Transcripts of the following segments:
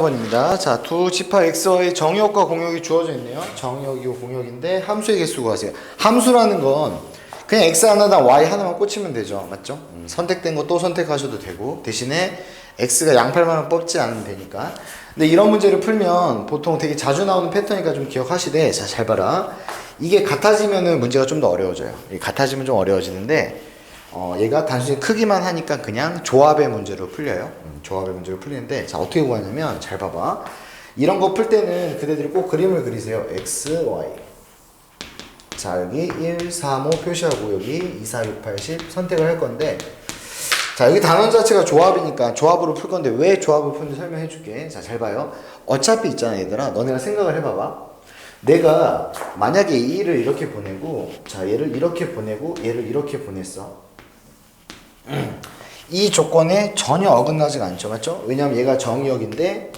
4번입니다. 자, 두 지파 x의 정역과 공역이 주어져 있네요. 정역이고 공역인데 함수의 개수 구하세요. 함수라는 건 그냥 x 하나당 y 하나만 꽂히면 되죠. 맞죠? 음, 선택된 거 또 선택하셔도 되고 대신에 x가 양팔만원 뽑지 않으면 되니까. 근데 이런 문제를 풀면 보통 되게 자주 나오는 패턴이니까 좀 기억하시되 자, 잘 봐라. 이게 같아지면은 문제가 좀 더 어려워져요. 이게 같아지면 좀 어려워지는데 어, 얘가 단순히 크기만 하니까 그냥 조합의 문제로 풀려요. 음, 조합의 문제로 풀리는데, 자, 어떻게 구하냐면, 잘 봐봐. 이런 거 풀 때는 그대들이 꼭 그림을 그리세요. X, Y. 자, 여기 1, 3, 5 표시하고, 여기 2, 4, 6, 8, 10 선택을 할 건데, 자, 여기 단원 자체가 조합이니까 조합으로 풀 건데, 왜 조합을 푸는지 설명해 줄게. 자, 잘 봐요. 어차피 있잖아, 얘들아. 너네가 생각을 해봐봐. 내가 만약에 이 1을 이렇게 보내고, 자, 얘를 이렇게 보내고, 얘를 이렇게 보냈어. 이 조건에 전혀 어긋나지가 않죠. 맞죠? 왜냐면 얘가 정역인데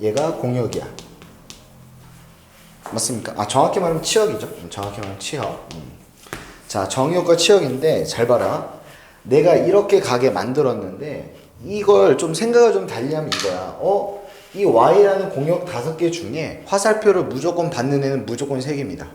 얘가 공역이야. 맞습니까? 아, 정확히 말하면 치역이죠. 음, 정확히 말하면 치역. 음. 자, 정역과 치역인데 잘 봐라. 내가 이렇게 가게 만들었는데 이걸 좀 생각을 좀 달리하면 이거야. 어? 이 y라는 공역 다섯 개 중에 화살표를 무조건 받는 애는 무조건 세 개입니다.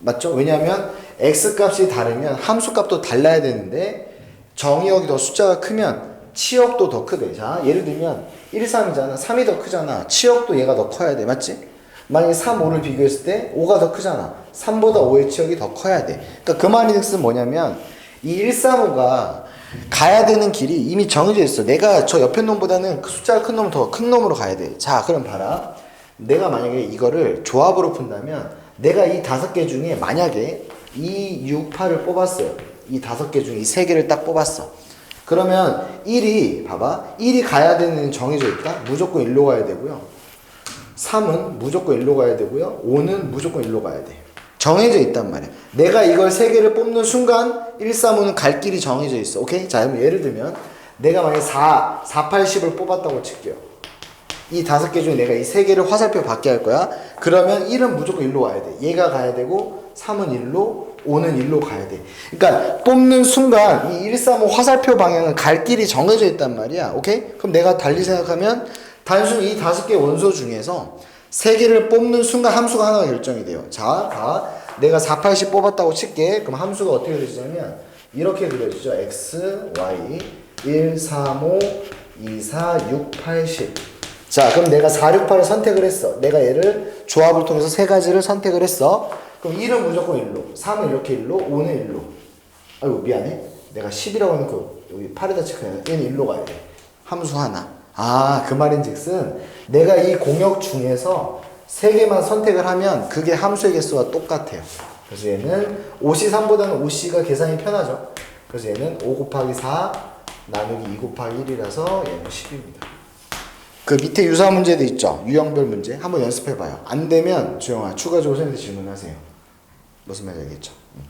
맞죠? 왜냐하면 x 값이 다르면 함수 값도 달라야 되는데 정의역이 더 숫자가 크면 치역도 더 크대. 자, 예를 들면 1, 3이잖아. 3이 더 크잖아. 치역도 얘가 더 커야 돼. 맞지? 만약에 3, 5를 비교했을 때 5가 더 크잖아. 3보다 5의 치역이 더 커야 돼. 그러니까 그 말이 즉슨 뭐냐면 이 1, 3, 5가 가야 되는 길이 이미 정해져 있어. 내가 저 옆에 놈보다는 그 숫자가 큰 놈은 더큰 놈으로 가야 돼. 자, 그럼 봐라. 내가 만약에 이거를 조합으로 푼다면 내가 이 다섯 개 중에 만약에 이 6, 8을 뽑았어요. 이 다섯 개 중에 이 세 개를 딱 뽑았어. 그러면 1이 봐봐. 1이 가야 되는 정해져 있다. 무조건 1로 가야 되고요. 3은 무조건 1로 가야 되고요. 5는 무조건 1로 가야 돼. 정해져 있단 말이야. 내가 이걸 세 개를 뽑는 순간 1, 3, 5는 갈 길이 정해져 있어. 오케이? 자, 그럼 예를 들면 내가 만약에 4, 4, 8, 10을 뽑았다고 칠게요. 이 다섯 개 중에 내가 이 세 개를 화살표 받게 할 거야. 그러면 1은 무조건 1로 가야 돼. 얘가 가야 되고 3은 1로, 5는 1로 가야 돼. 그러니까 뽑는 순간 이 1, 3, 5 화살표 방향은 갈 길이 정해져 있단 말이야. 오케이? 그럼 내가 달리 생각하면 단순히 이 다섯 개 원소 중에서 세 개를 뽑는 순간 함수가 하나가 결정이 돼요. 자, 봐. 내가 4, 8, 10 뽑았다고 칠게. 그럼 함수가 어떻게 그려지냐면 이렇게 그려지죠. x, y, 1, 3, 5, 2, 4, 6, 8, 10. 자, 그럼 내가 4, 6, 8을 선택을 했어. 내가 얘를 조합을 통해서 세 가지를 선택을 했어. 그럼 1은 무조건 1로, 3은 이렇게 1로, 5는 1로. 아이고, 미안해. 내가 10이라고 해놓고 여기 8에다 체크해. 얘는 1로 가야 돼. 함수 하나. 아, 그 말인 즉슨 내가 이 공역 중에서 세 개만 선택을 하면 그게 함수의 개수와 똑같아요. 그래서 얘는 5C 3보다는 5C가 계산이 편하죠. 그래서 얘는 5 곱하기 4 나누기 2 곱하기 1이라서 얘는 10입니다. 그 밑에 유사 문제도 있죠. 유형별 문제. 한번 연습해봐요. 안 되면 주영아 추가적으로 선생님한테 질문하세요. 무슨 말인지 알겠죠? 음.